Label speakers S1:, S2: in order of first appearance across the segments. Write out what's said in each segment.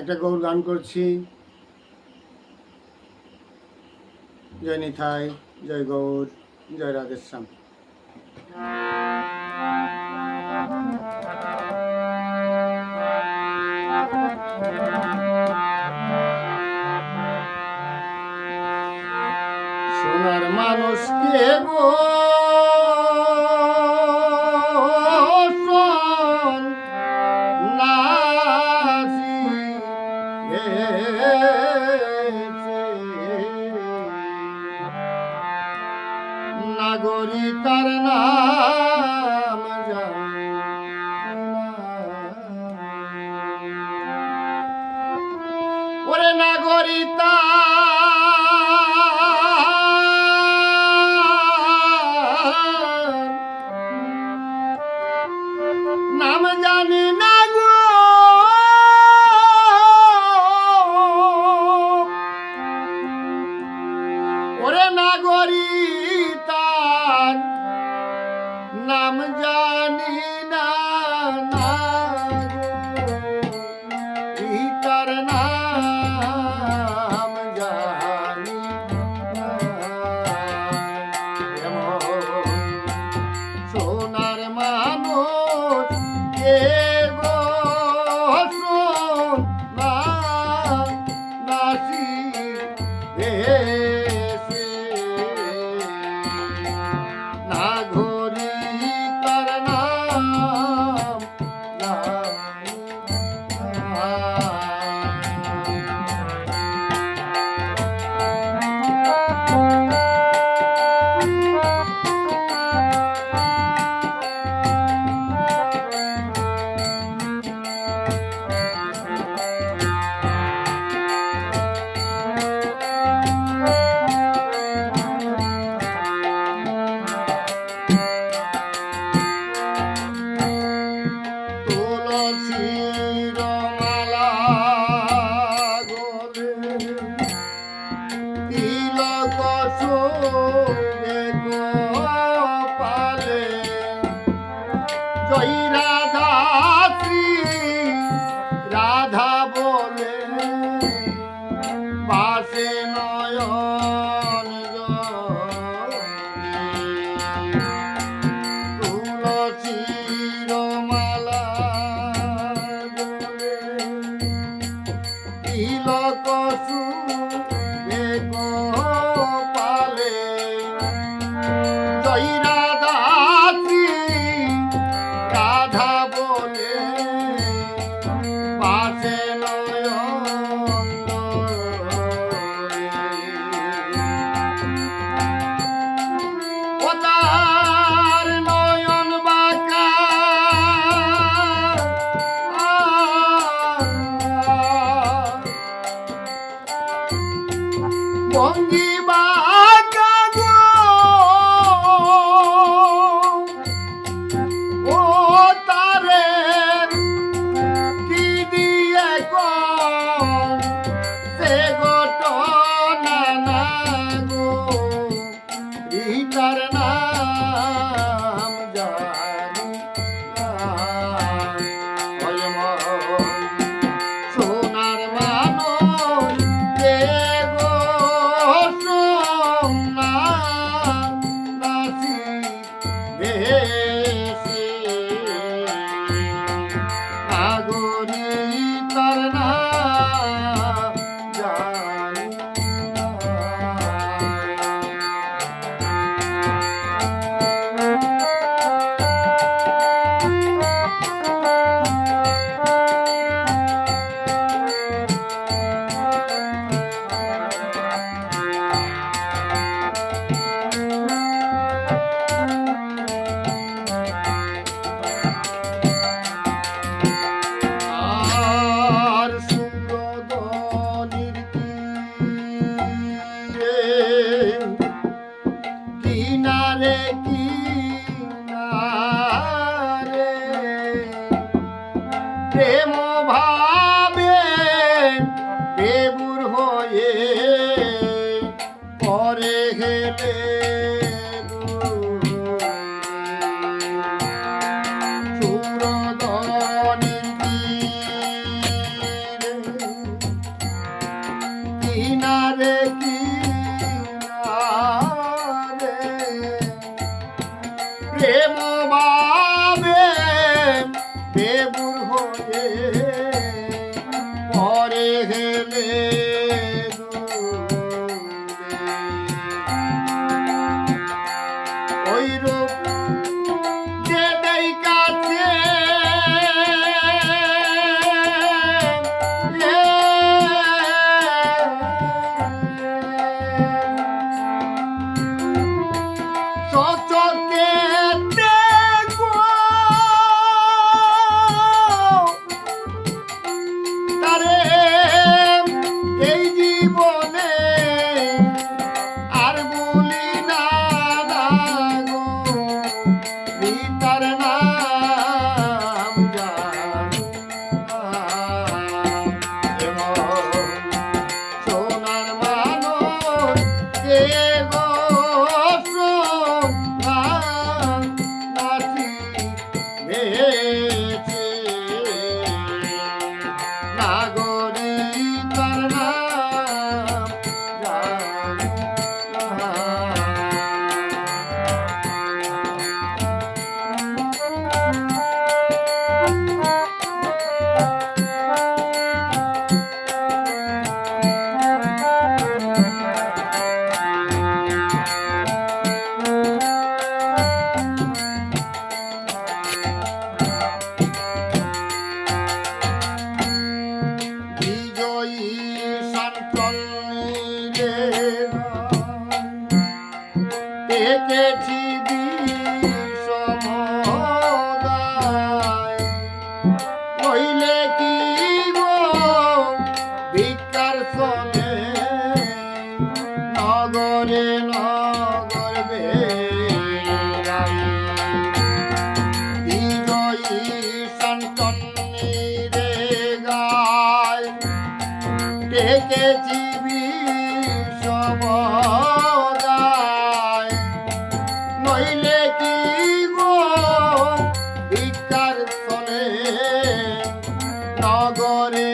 S1: একটা গৌর গান করছি। জয় নিথাই জয় গৌর জয় রাধেশ্যাম। সোনার মানুষ কে গো? নাগরিকার না ওরে নাগরী তার নাম জানি না ছিল কসু 王一博 প্রেম ভাবে দেবু boy. দেখেছি বিষমদায় নইলে কি গো ভিক্ষার চলে নগরে?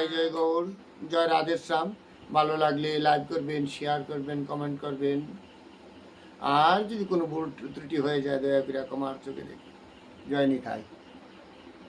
S1: জয় জয় গৌর, জয় রাধেশ্যাম ভালো লাগলে লাইভ করবেন শেয়ার করবেন কমেন্ট করবেন। আর যদি কোনো ভুল ত্রুটি হয়ে যায়, দয়া করে কমার চোখে দেখবেন। জয় নিতাই।